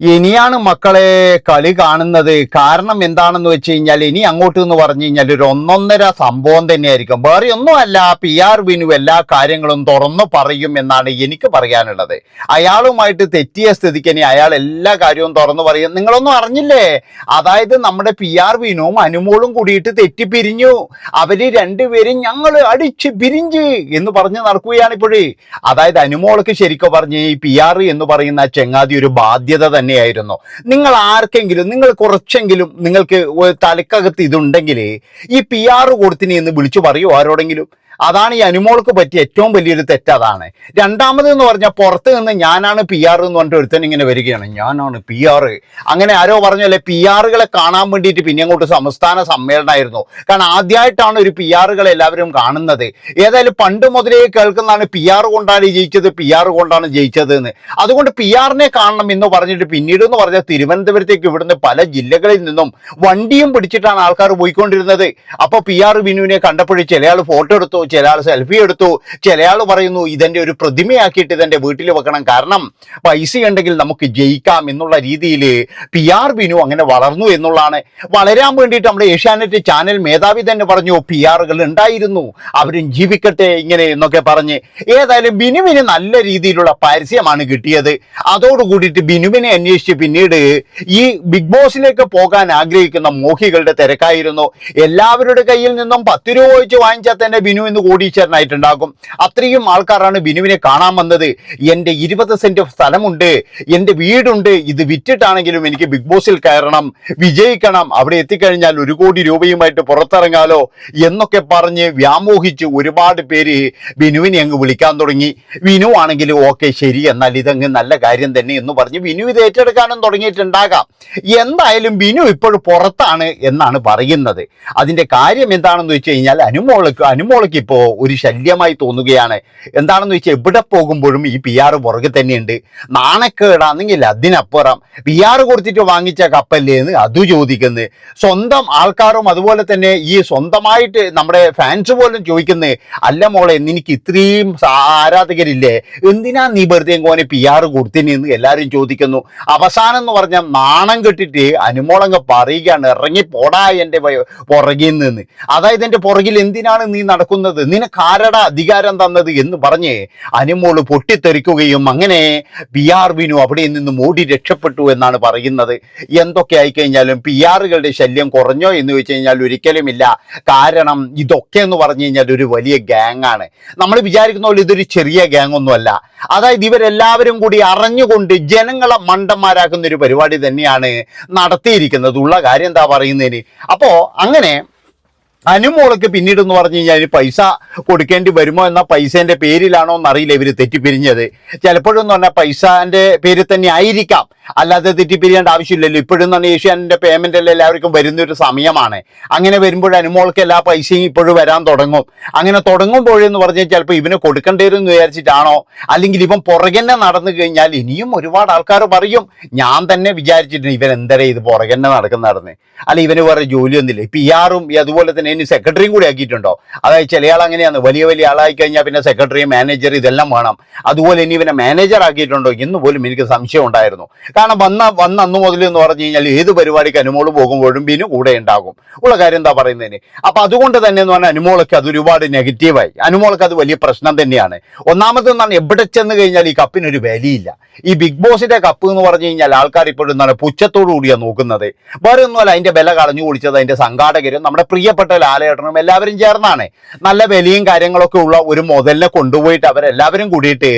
ഇനിയാണ് മക്കളെ കളി കാണുന്നത്. കാരണം എന്താണെന്ന് വെച്ച് കഴിഞ്ഞാൽ ഇനി അങ്ങോട്ട് എന്ന് പറഞ്ഞു കഴിഞ്ഞാൽ ഒരു ഒന്നൊന്നര സംഭവം തന്നെയായിരിക്കും. വേറെ ഒന്നുമല്ല പി ആർ വിനു എല്ലാ കാര്യങ്ങളും തുറന്നു പറയും എന്നാണ് എനിക്ക് പറയാനുള്ളത്. അയാളുമായിട്ട് തെറ്റിയ സ്ഥിതിക്ക് ഇനി അയാൾ എല്ലാ കാര്യവും തുറന്നു പറയും. നിങ്ങളൊന്നും അറിഞ്ഞില്ലേ? അതായത് നമ്മുടെ പി ആർ വിനുവും അനുമോളും കൂടിയിട്ട് തെറ്റിപ്പിരിഞ്ഞു. അവർ രണ്ടുപേരും ഞങ്ങൾ അടിച്ച് പിരിഞ്ച് എന്ന് പറഞ്ഞ് നടക്കുകയാണ് ഇപ്പോഴേ. അതായത് അനുമോൾക്ക് ശരിക്കും പറഞ്ഞ് ഈ പി ആർ എന്ന് പറയുന്ന ചെങ്ങാതി ഒരു ബാധ്യത തന്നെയായിരുന്നു. നിങ്ങൾ ആർക്കെങ്കിലും നിങ്ങൾ കുറച്ചെങ്കിലും നിങ്ങൾക്ക് തലക്കകത്ത് ഇതുണ്ടെങ്കിൽ ഈ പി ആർ കൊടുത്തിനെ എന്ന് വിളിച്ചു പറയൂ ആരോടെങ്കിലും? അതാണ് ഈ അനുമോൾക്ക് പറ്റിയ ഏറ്റവും വലിയൊരു തെറ്റ് അതാണ്. രണ്ടാമത് എന്ന് പറഞ്ഞാൽ പുറത്ത് നിന്ന് ഞാനാണ് പി ആർ എന്ന് പറഞ്ഞിട്ട് ഒരുത്തൻ ഇങ്ങനെ വരികയാണ്. ഞാനാണ് പി ആർ അങ്ങനെ ആരോ പറഞ്ഞല്ലേ പി ആറുകളെ കാണാൻ വേണ്ടിയിട്ട് പിന്നെ അങ്ങോട്ട് സംസ്ഥാന സമ്മേളനമായിരുന്നു കാരണം ആദ്യമായിട്ടാണ് ഒരു പി ആറുകളെ എല്ലാവരും കാണുന്നത്. ഏതായാലും പണ്ട് മുതലേ കേൾക്കുന്നതാണ് പി ആർ കൊണ്ടാണ് ജയിച്ചത് പി ആർ കൊണ്ടാണ് ജയിച്ചത് എന്ന് അതുകൊണ്ട് പി ആറിനെ കാണണം എന്ന് പറഞ്ഞിട്ട് പിന്നീട് എന്ന് പറഞ്ഞാൽ തിരുവനന്തപുരത്തേക്ക് ഇവിടുന്ന് പല ജില്ലകളിൽ നിന്നും വണ്ടിയും പിടിച്ചിട്ടാണ് ആൾക്കാർ പോയിക്കൊണ്ടിരുന്നത്. അപ്പോൾ പി ആർ ബിനുവിനെ കണ്ടപ്പോഴും ചില ആൾ ഫോട്ടോ എടുത്തു. ചില ആൾ സെൽഫി എടുത്തു. ചില ആൾ പറയുന്നു ഇതെന്റെ ഒരു പ്രതിമയാക്കിയിട്ട് ഇതെന്റെ വീട്ടിൽ വെക്കണം. കാരണം പൈസ ഉണ്ടെങ്കിൽ നമുക്ക് ജയിക്കാം എന്നുള്ള രീതിയിൽ പി ആർ ബിനു അങ്ങനെ വളർന്നു എന്നുള്ളതാണ്. വളരാൻ വേണ്ടിയിട്ട് നമ്മുടെ ഏഷ്യാനെറ്റ് ചാനൽ മേധാവി തന്നെ പറഞ്ഞു പി ആറുകൾ ഉണ്ടായിരുന്നു. അവരും ജീവിക്കട്ടെ ഇങ്ങനെ എന്നൊക്കെ പറഞ്ഞ്. ഏതായാലും ബിനുവിന് നല്ല രീതിയിലുള്ള പരസ്യമാണ് കിട്ടിയത്. അതോടുകൂടിയിട്ട് ബിനുവിനെ അന്വേഷിച്ച് പിന്നീട് ഈ ബിഗ് ബോസിലേക്ക് പോകാൻ ആഗ്രഹിക്കുന്ന മോഹികളുടെ തിരക്കായിരുന്നു. എല്ലാവരുടെ കയ്യിൽ നിന്നും പത്ത് രൂപ വെച്ച് വാങ്ങിച്ചാൽ തന്നെ ബിനു ഇന്ന് കോടീശ്വരനായിട്ടുണ്ടാകും അത്രയും ആൾക്കാരാണ് ബിനുവിനെ കാണാൻ വന്നത്. എന്റെ ഇരുപത് സെന്റ് സ്ഥലമുണ്ട് എന്റെ വീടുണ്ട് ഇത് വിറ്റിട്ടാണെങ്കിലും എനിക്ക് ബിഗ് ബോസിൽ കയറണം വിജയിക്കണം അവിടെ എത്തിക്കഴിഞ്ഞാൽ ഒരു കോടി രൂപയുമായിട്ട് പുറത്തിറങ്ങാലോ എന്നൊക്കെ പറഞ്ഞ് വ്യാമോഹിച്ച് ഒരുപാട് പേര് ബിനുവിനെ അങ്ങ് വിളിക്കാൻ തുടങ്ങി. വിനു ആണെങ്കിൽ ഓക്കെ ശരി എന്നാൽ ഇതങ്ങ് നല്ല കാര്യം തന്നെ എന്ന് പറഞ്ഞ് ബിനു ഇത് ഏറ്റെടുക്കാനും തുടങ്ങിയിട്ടുണ്ടാകാം. എന്തായാലും ബിനു ഇപ്പോൾ പുറത്താണ് എന്നാണ് പറയുന്നത്. അതിന്റെ കാര്യം എന്താണെന്ന് വെച്ച് കഴിഞ്ഞാൽ അനുമോളക്ക് അനുമോൾക്ക് ഇപ്പോൾ ഒരു ശല്യമായി തോന്നുകയാണ്. എന്താണെന്ന് വെച്ചാൽ എവിടെ പോകുമ്പോഴും ഈ പി ആർ പുറകെ തന്നെയുണ്ട്. നാണക്കേടാണെങ്കിൽ അതിനപ്പുറം പി ആർ കൊടുത്തിട്ട് വാങ്ങിച്ച കപ്പല്ലേ എന്ന് അത് ചോദിക്കുന്നത് സ്വന്തം ആൾക്കാരും അതുപോലെ തന്നെ ഈ സ്വന്തമായിട്ട് നമ്മുടെ ഫാൻസ് പോലും ചോദിക്കുന്നത് അല്ല മോളെ എന്നെനിക്ക് ഇത്രയും ആരാധകരില്ലേ? എന്തിനാ നീ വെറുതെ കോനെ പി ആർ കൊടുത്തിനെന്ന് എല്ലാവരും ചോദിക്കുന്നു. അവസാനം എന്ന് പറഞ്ഞാൽ നാണം കെട്ടിട്ട് അനുമോളങ്ങ് പറയുകയാണ് ഇറങ്ങി പോടാ എന്റെ പുറകിൽ നിന്ന്. അതായത് എന്റെ പുറകിൽ എന്തിനാണ് നീ നടക്കുന്നത്? നിനക്ക് ആരടാ അധികാരം തന്നത് എന്ന് പറഞ്ഞ് അനുമോൾ പൊട്ടിത്തെറിക്കുകയും അങ്ങനെ പി ആർ വിനു അവിടെ നിന്നും ഓടി രക്ഷപ്പെട്ടു എന്നാണ് പറയുന്നത്. എന്തൊക്കെ ആയിക്കഴിഞ്ഞാലും പി ആറുകളുടെ ശല്യം കുറഞ്ഞോ എന്ന് വെച്ച് കഴിഞ്ഞാൽ ഒരിക്കലുമില്ല. കാരണം ഇതൊക്കെ എന്ന് പറഞ്ഞു കഴിഞ്ഞാൽ ഒരു വലിയ ഗ്യാങ് ആണ്. നമ്മൾ വിചാരിക്കുന്ന പോലെ ഇതൊരു ചെറിയ ഗ്യാങ് ഒന്നുമല്ല. അതായത് ഇവരെല്ലാവരും കൂടി അറിഞ്ഞുകൊണ്ട് ജനങ്ങളെ മണ്ടന്മാരാക്കുന്ന ഒരു പരിപാടി തന്നെയാണ് നടത്തിയിരിക്കുന്നത്. ഉള്ള കാര്യം എന്താ പറയുന്നതിന്? അപ്പോ അങ്ങനെ അനുമോൾക്ക് പിന്നീട് എന്ന് പറഞ്ഞു കഴിഞ്ഞാൽ പൈസ കൊടുക്കേണ്ടി വരുമോ എന്ന പൈസേന്റെ പേരിലാണോ എന്നറിയില്ല ഇവർ തെറ്റിപ്പിരിഞ്ഞത്. ചിലപ്പോഴെന്ന് പറഞ്ഞാൽ പൈസന്റെ പേരിൽ തന്നെ ആയിരിക്കാം. അല്ലാതെ തെറ്റിപ്പിരിയേണ്ട ആവശ്യമില്ലല്ലോ. ഇപ്പോഴും തന്നെ ഏഷ്യാനിന്റെ പേയ്മെന്റ് എല്ലാം എല്ലാവർക്കും വരുന്ന ഒരു സമയമാണ്. അങ്ങനെ വരുമ്പോൾ അനുമോൾക്ക് എല്ലാ പൈസയും ഇപ്പോഴും വരാൻ തുടങ്ങും. അങ്ങനെ തുടങ്ങുമ്പോഴെന്ന് പറഞ്ഞാൽ ചിലപ്പോൾ ഇവന് കൊടുക്കേണ്ടി വരും എന്ന് വിചാരിച്ചിട്ടാണോ? അല്ലെങ്കിൽ ഇവൻ പുറകെന്നെ നടന്നു കഴിഞ്ഞാൽ ഇനിയും ഒരുപാട് ആൾക്കാർ പറയും ഞാൻ തന്നെ വിചാരിച്ചിട്ടുണ്ട് ഇവൻ എന്തര ഇത് പുറകെന്നെ നടക്കുന്ന നടന്ന് അല്ല ഇവന് വേറെ ജോലിയൊന്നുമില്ല പി ആറും അതുപോലെ തന്നെ ഇനി സെക്രട്ടറിയും കൂടി ആക്കിയിട്ടുണ്ടോ? അതായത് ചില ആൾ അങ്ങനെയാണ്. വലിയ വലിയ ആളായി കഴിഞ്ഞാൽ പിന്നെ സെക്രട്ടറി മാനേജർ ഇതെല്ലാം വേണം. അതുപോലെ ഇനി ഇവനെ മാനേജർ ആക്കിയിട്ടുണ്ടോ എന്ന് പോലും എനിക്ക് സംശയം ഉണ്ടായിരുന്നു. കാരണം വന്ന വന്ന അന്ന് മുതൽ എന്ന് പറഞ്ഞു കഴിഞ്ഞാൽ ഏത് പരിപാടിക്ക് അനുമോൾ പോകുമ്പോഴും ബിനു കൂടെ ഉണ്ടാകും. ഉള്ള കാര്യം എന്താ പറയുന്നതിന്? അപ്പൊ അതുകൊണ്ട് തന്നെ എന്ന് പറഞ്ഞാൽ അനുമോളൊക്കെ അത് ഒരുപാട് നെഗറ്റീവായി അനുമോൾക്ക് അത് വലിയ പ്രശ്നം തന്നെയാണ്. ഒന്നാമതെന്നാണ് എവിടെ ചെന്ന് കഴിഞ്ഞാൽ ഈ കപ്പിനൊരു വിലയില്ല. ഈ ബിഗ് ബോസിന്റെ കപ്പ് എന്ന് പറഞ്ഞു കഴിഞ്ഞാൽ ആൾക്കാർ ഇപ്പോഴും എന്താണ് പുച്ഛത്തോടു കൂടിയാണ് നോക്കുന്നത്. വേറെ ഒന്നുമല്ല അതിന്റെ വില കളഞ്ഞു കുടിച്ചത് അതിന്റെ സംഘാടകരും നമ്മുടെ പ്രിയപ്പെട്ട ലാലേട്ടനും എല്ലാവരും ചേർന്നാണ്. നല്ല വിലയും കാര്യങ്ങളൊക്കെ ഉള്ള ഒരു മുതലിനെ കൊണ്ടുപോയിട്ട് അവരെല്ലാവരും കൂടിയിട്ട്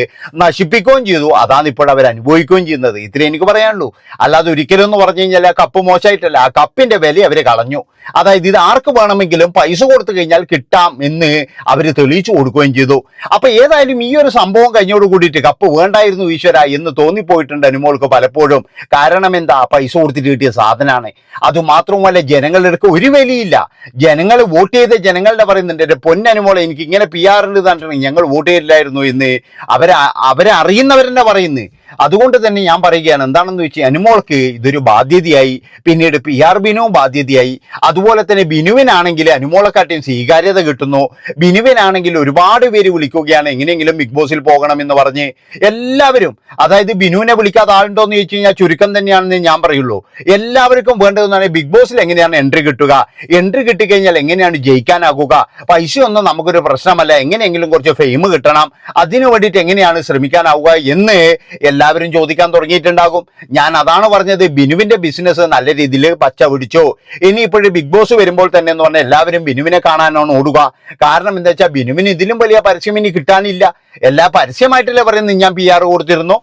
നശിപ്പിക്കുകയും ചെയ്തു. അതാണ് ഇപ്പോൾ അവർ അനുഭവിക്കുകയും ചെയ്യുന്നത്. ഇത്രയും എനിക്ക് പറയാനുള്ളൂ. അല്ലാതെ ഒരിക്കലും എന്ന് പറഞ്ഞു കഴിഞ്ഞാൽ ആ കപ്പ് മോശമായിട്ടല്ല. ആ കപ്പിന്റെ വില അവർ കളഞ്ഞു. അതായത് ഇത് ആർക്ക് വേണമെങ്കിലും പൈസ കൊടുത്തു കഴിഞ്ഞാൽ കിട്ടാം എന്ന് അവർ തെളിയിച്ചു കൊടുക്കുകയും ചെയ്തു. അപ്പൊ ഏതായാലും ഈ ഒരു സംഭവം കഴിഞ്ഞോട് കൂടിയിട്ട് കപ്പ് വേണ്ടായിരുന്നു ഈശ്വര എന്ന് തോന്നിപ്പോയിട്ടുണ്ട് അനുമോൾക്ക് പലപ്പോഴും. കാരണം എന്താ? പൈസ കൊടുത്തിട്ട് കിട്ടിയ സാധനമാണ്. അത് മാത്രവുമല്ല ജനങ്ങളുടെ അടുക്ക് ഒരു വിലയില്ല. ജനങ്ങൾ വോട്ട് ചെയ്ത ജനങ്ങളുടെ പറയുന്നുണ്ട് എന്റെ പൊന്നനുമോളെ എനിക്ക് ഇങ്ങനെ പി ആറിന്റെ തന്നിട്ടുണ്ടെങ്കിൽ ഞങ്ങൾ വോട്ട് ചെയ്തില്ലായിരുന്നു എന്ന് അവരെ അവരെ അറിയുന്നവരെന്നെ പറയുന്നു. അതുകൊണ്ട് തന്നെ ഞാൻ പറയുകയാണ് എന്താണെന്ന് വെച്ചാൽ അനുമോൾക്ക് ഇതൊരു ബാധ്യതയായി. പിന്നീട് പി ആർ ബിനുവും ബാധ്യതയായി. അതുപോലെ തന്നെ ബിനുവിനാണെങ്കിൽ അനുമോളെക്കാട്ടിയും സ്വീകാര്യത കിട്ടുന്നു. ബിനുവിനാണെങ്കിൽ ഒരുപാട് പേര് വിളിക്കുകയാണ് എങ്ങനെയെങ്കിലും ബിഗ് ബോസിൽ പോകണം എന്ന് പറഞ്ഞ്. എല്ലാവരും അതായത് ബിനുവിനെ വിളിക്കാതെ ആളുണ്ടോ എന്ന് ചോദിച്ചു കഴിഞ്ഞാൽ ചുരുക്കം തന്നെയാണെന്ന് ഞാൻ പറയുള്ളൂ. എല്ലാവർക്കും വേണ്ടതെന്നാണ് ബിഗ് ബോസിൽ എങ്ങനെയാണ് എൻട്രി കിട്ടുക? എൻട്രി കിട്ടിക്കഴിഞ്ഞാൽ എങ്ങനെയാണ് ജയിക്കാനാകുക? പൈസ ഒന്നും നമുക്കൊരു പ്രശ്നമല്ല. എങ്ങനെയെങ്കിലും കുറച്ച് ഫെയിം കിട്ടണം. അതിനു വേണ്ടിയിട്ട് എങ്ങനെയാണ് ശ്രമിക്കാനാവുക എന്ന് എല്ലാവരും ചോദിക്കാൻ തുടങ്ങിയിട്ടുണ്ടാകും. ഞാൻ അതാണ് പറഞ്ഞത് ബിനുവിന്റെ ബിസിനസ് നല്ല രീതിയിൽ പച്ച പിടിച്ചോ. ഇനി ഇപ്പോഴും ബിഗ് ബോസ് വരുമ്പോൾ തന്നെ എന്ന് പറഞ്ഞാൽ എല്ലാവരും ബിനുവിനെ കാണാനാണ് ഓടുക. കാരണം എന്താ വെച്ചാൽ ബിനുവിന് ഇതിലും വലിയ പരസ്യം ഇനി കിട്ടാനില്ല. എല്ലാ പരസ്യമായിട്ടല്ലേ പറയുന്നത് ഞാൻ പി ആർ കൊടുത്തിരുന്നു.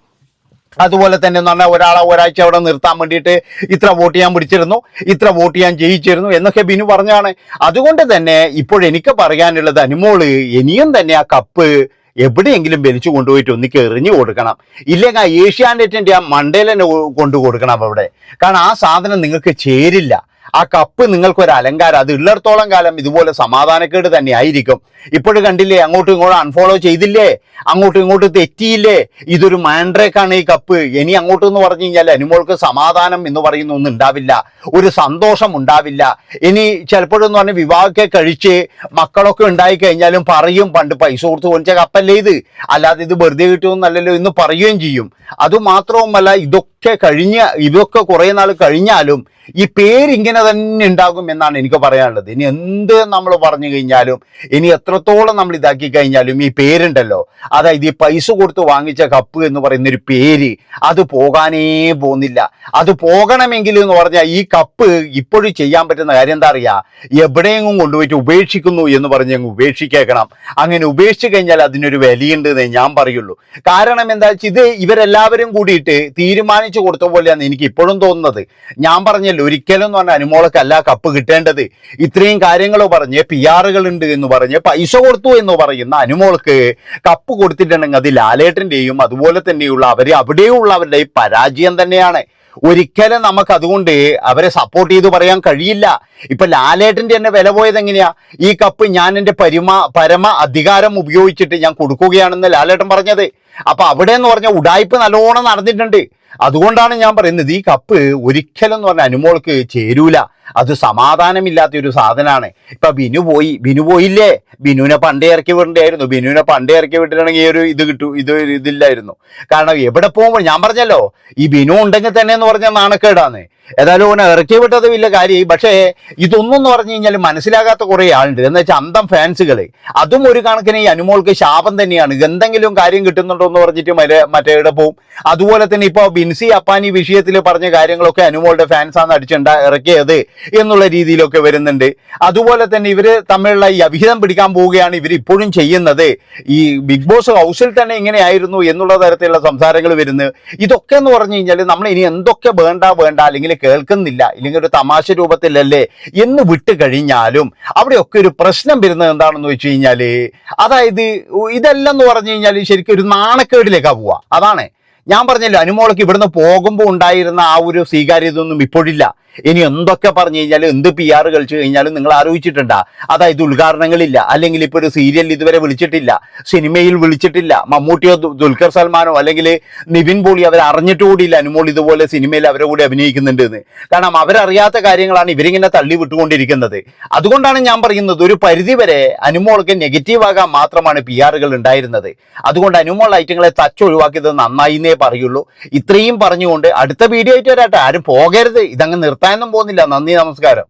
അതുപോലെ തന്നെ എന്ന് പറഞ്ഞാൽ ഒരാളെ ഒരാഴ്ച അവിടെ നിർത്താൻ വേണ്ടിയിട്ട് ഇത്ര വോട്ട് ചെയ്യാൻ പിടിച്ചിരുന്നു ഇത്ര വോട്ട് ചെയ്യാൻ ജയിച്ചിരുന്നു എന്നൊക്കെ ബിനു പറഞ്ഞാണ് അതുകൊണ്ട് തന്നെ ഇപ്പോഴെനിക്ക് പറയാനുള്ളത് അനുമോൾ ഇനിയും തന്നെ ആ കപ്പ് എവിടെയെങ്കിലും വലിച്ചു കൊണ്ടുപോയിട്ട് ഒന്നിക്ക് എറിഞ്ഞു കൊടുക്കണം. ഇല്ലെങ്കിൽ ആ ഏഷ്യാനെറ്റിന്റെ ആ മണ്ടയിൽ കൊണ്ടു കൊടുക്കണം അവിടെ. കാരണം ആ സാധനം നിങ്ങൾക്ക് ചേരില്ല. ആ കപ്പ് നിങ്ങൾക്കൊരു അലങ്കാരം. അത് ഉള്ളിടത്തോളം കാലം ഇതുപോലെ സമാധാനക്കേട് തന്നെ ആയിരിക്കും ഇപ്പോഴും കണ്ടില്ലേ അങ്ങോട്ടും ഇങ്ങോട്ടും അൺഫോളോ ചെയ്തില്ലേ? അങ്ങോട്ടും ഇങ്ങോട്ടും തെറ്റിയില്ലേ? ഇതൊരു മാൻഡ്രേക്കാണ് ഈ കപ്പ്. ഇനി അങ്ങോട്ട് എന്ന് പറഞ്ഞു കഴിഞ്ഞാൽ അനുമോൾക്ക് സമാധാനം എന്ന് പറയുന്ന ഒന്നും ഉണ്ടാവില്ല. ഒരു സന്തോഷം ഉണ്ടാവില്ല. ഇനി ചിലപ്പോഴെന്ന് പറഞ്ഞാൽ വിവാഹമൊക്കെ കഴിച്ച് മക്കളൊക്കെ ഉണ്ടായി കഴിഞ്ഞാലും പറയും പണ്ട് പൈസ കൊടുത്ത് കൊഞ്ച കപ്പല്ലേ ഇത്? അല്ലാതെ ഇത് വെറുതെ കിട്ടുമെന്നല്ലല്ലോ എന്ന് പറയുകയും ചെയ്യും. അതുമാത്രവുമല്ല ഇതൊക്കെ കഴിഞ്ഞ ഇതൊക്കെ കുറേ നാൾ കഴിഞ്ഞാലും ഈ പേര് ഇങ്ങനെ തന്നെ ഉണ്ടാകും എന്നാണ് എനിക്ക് പറയാനുള്ളത്. ഇനി എന്ത് നമ്മൾ പറഞ്ഞു കഴിഞ്ഞാലും ഇനി എത്രത്തോളം നമ്മൾ ഇതാക്കി കഴിഞ്ഞാലും ഈ പേരുണ്ടല്ലോ. അതായത് ഈ പൈസ കൊടുത്ത് വാങ്ങിച്ച കപ്പ് എന്ന് പറയുന്ന ഒരു പേര് അത് പോകാനേ പോകുന്നില്ല. അത് പോകണമെങ്കിൽ എന്ന് പറഞ്ഞാൽ ഈ കപ്പ് ഇപ്പോഴും ചെയ്യാൻ പറ്റുന്ന കാര്യം എന്താ അറിയാ? എവിടെയെങ്കിലും കൊണ്ടുപോയിട്ട് ഉപേക്ഷിക്കുന്നു എന്ന് പറഞ്ഞ് അങ്ങ് ഉപേക്ഷിക്കേക്കണം. അങ്ങനെ ഉപേക്ഷിച്ച് കഴിഞ്ഞാൽ അതിനൊരു വിലയുണ്ട് ഞാൻ പറയുള്ളൂ. കാരണം എന്താ വെച്ചാൽ ഇത് ഇവരെല്ലാവരും കൂടിയിട്ട് തീരുമാനിച്ചു കൊടുത്ത പോലെയാണ് എനിക്ക് ഇപ്പോഴും തോന്നുന്നത്. ഞാൻ പറഞ്ഞല്ലോ ഒരിക്കലും എന്ന് പറഞ്ഞാൽ അനുമോളക്കല്ല കപ്പ് കിട്ടേണ്ടത്. ഇത്രയും കാര്യങ്ങൾ പറഞ്ഞ് പി ആറുകൾ ഉണ്ട് എന്ന് പറഞ്ഞ് പൈസ കൊടുത്തു എന്ന് പറയുന്ന അനുമോൾക്ക് കപ്പ് കൊടുത്തിട്ടുണ്ടെങ്കിൽ അത് ലാലേട്ടന്റെയും അതുപോലെ തന്നെയുള്ള അവരെ അവിടെയുള്ളവരുടെ പരാജയം തന്നെയാണ്. ഒരിക്കലും നമുക്ക് അതുകൊണ്ട് അവരെ സപ്പോർട്ട് ചെയ്ത് പറയാൻ കഴിയില്ല. ഇപ്പൊ ലാലേട്ടന്റെ എന്നെ വില പോയത് എങ്ങനെയാ? ഈ കപ്പ് ഞാൻ എന്റെ പരിമ പരമ അധികാരം ഉപയോഗിച്ചിട്ട് ഞാൻ കൊടുക്കുകയാണെന്ന് ലാലേട്ടൻ പറഞ്ഞത്. അപ്പൊ അവിടെ എന്ന് പറഞ്ഞ ഉടായ്പ നല്ലോണം നടന്നിട്ടുണ്ട്. അതുകൊണ്ടാണ് ഞാൻ പറയുന്നത് ഈ കപ്പ് ഒരിക്കലും എന്ന് പറഞ്ഞ അനുമോൾക്ക് ചേരൂല. അത് സമാധാനമില്ലാത്ത ഒരു സാധനമാണ് ഇപ്പൊ ബിനു പോയി. ബിനു പോയില്ലേ? ബിനുവിനെ പണ്ടേ ഇറക്കി വിടേണ്ടായിരുന്നു ബിനുവിനെ പണ്ടേ ഇറക്കി വിട്ടിട്ടുണ്ടെങ്കിൽ ഈ ഒരു ഇത് കിട്ടും ഇത് ഇതില്ലായിരുന്നു. കാരണം എവിടെ പോകുമ്പോൾ ഞാൻ പറഞ്ഞല്ലോ ഈ ബിനു ഉണ്ടെങ്കിൽ തന്നെ എന്ന് പറഞ്ഞാൽ നാണക്കേടാണ് ഏതായാലും ഓനെ ഇറക്കി വിട്ടത് വലിയ കാര്യമായി. പക്ഷേ ഇതൊന്നും എന്ന് പറഞ്ഞു കഴിഞ്ഞാൽ മനസ്സിലാകാത്ത കുറെ ആളുണ്ട്. എന്ന് വെച്ചാൽ അന്തം ഫാൻസുകൾ അതും ഒരു കണക്കിന് ഈ അനുമോൾക്ക് ശാപം തന്നെയാണ്. എന്തെങ്കിലും കാര്യം കിട്ടുന്നുണ്ടോ എന്ന് പറഞ്ഞിട്ട് മറ്റേ മറ്റേടെ പോവും. അതുപോലെ തന്നെ ഇപ്പോൾ ബിൻസി അപ്പാനി വിഷയത്തിൽ പറഞ്ഞ കാര്യങ്ങളൊക്കെ അനുമോളുടെ ഫാൻസാണ് അടിച്ചുണ്ട ഇറക്കിയത് എന്നുള്ള രീതിയിലൊക്കെ വരുന്നുണ്ട്. അതുപോലെ തന്നെ ഇവർ തമ്മിലുള്ള ഈ അഭിഹിതം പിടിക്കാൻ പോവുകയാണ് ഇവർ ഇപ്പോഴും ചെയ്യുന്നത്. ഈ ബിഗ് ബോസ് ഹൗസിൽ തന്നെ ഇങ്ങനെയായിരുന്നു എന്നുള്ള തരത്തിലുള്ള സംസാരങ്ങൾ വരുന്നത്. ഇതൊക്കെ എന്ന് പറഞ്ഞു കഴിഞ്ഞാൽ നമ്മൾ ഇനി എന്തൊക്കെ വേണ്ട വേണ്ട അല്ലെങ്കിൽ കേൾക്കുന്നില്ല ഇല്ലെങ്കിൽ ഒരു തമാശ രൂപത്തിലല്ലേ എന്ന് വിട്ട് കഴിഞ്ഞാലും അവിടെയൊക്കെ ഒരു പ്രശ്നം വരുന്നത് എന്താണെന്ന് വെച്ച് കഴിഞ്ഞാൽ അതായത് ഇതെല്ലാം എന്ന് പറഞ്ഞു കഴിഞ്ഞാൽ ശരിക്കും ഒരു നാണക്കേടിലേക്കാണ് പോവുക അതാണ്. ഞാൻ പറഞ്ഞല്ലോ അനുമോളക്ക് ഇവിടുന്ന് പോകുമ്പോൾ ഉണ്ടായിരുന്ന ആ ഒരു സ്വീകാര്യത ഒന്നും ഇപ്പോഴില്ല. ഇനി എന്തൊക്കെ പറഞ്ഞു കഴിഞ്ഞാലും എന്ത് പി ആർ കളിച്ചു കഴിഞ്ഞാലും നിങ്ങൾ ആലോചിച്ചിട്ടുണ്ടാ. അതായത് ഉദ്ഘാടനങ്ങളില്ല. അല്ലെങ്കിൽ ഇപ്പോൾ ഒരു സീരിയൽ ഇതുവരെ വിളിച്ചിട്ടില്ല. സിനിമയിൽ വിളിച്ചിട്ടില്ല. മമ്മൂട്ടിയോ ദുൽഖർ സൽമാനോ അല്ലെങ്കിൽ നിവിൻ പോളി അവർ അറിഞ്ഞിട്ട് അനുമോൾ ഇതുപോലെ സിനിമയിൽ അവരെ കൂടി അഭിനയിക്കുന്നുണ്ട് എന്ന് കാരണം അവരറിയാത്ത കാര്യങ്ങളാണ് ഇവരിങ്ങനെ തള്ളി വിട്ടുകൊണ്ടിരിക്കുന്നത്. അതുകൊണ്ടാണ് ഞാൻ പറയുന്നത് ഒരു പരിധിവരെ അനുമോൾക്ക് നെഗറ്റീവ് ആകാൻ മാത്രമാണ് പി ആറുകൾ ഉണ്ടായിരുന്നത്. അതുകൊണ്ട് അനുമോൾ ഐറ്റങ്ങളെ തച്ചൊഴിവാക്കിയത് നന്നായിന്നേ പറയുള്ളൂ. ഇത്രയും പറഞ്ഞുകൊണ്ട് അടുത്ത വീഡിയോ ആയിട്ട് വരാട്ടെ. ആരും പോകരുത്. ഇതങ്ങ് നിർത്താനൊന്നും പോകുന്നില്ല. നന്ദി നമസ്കാരം.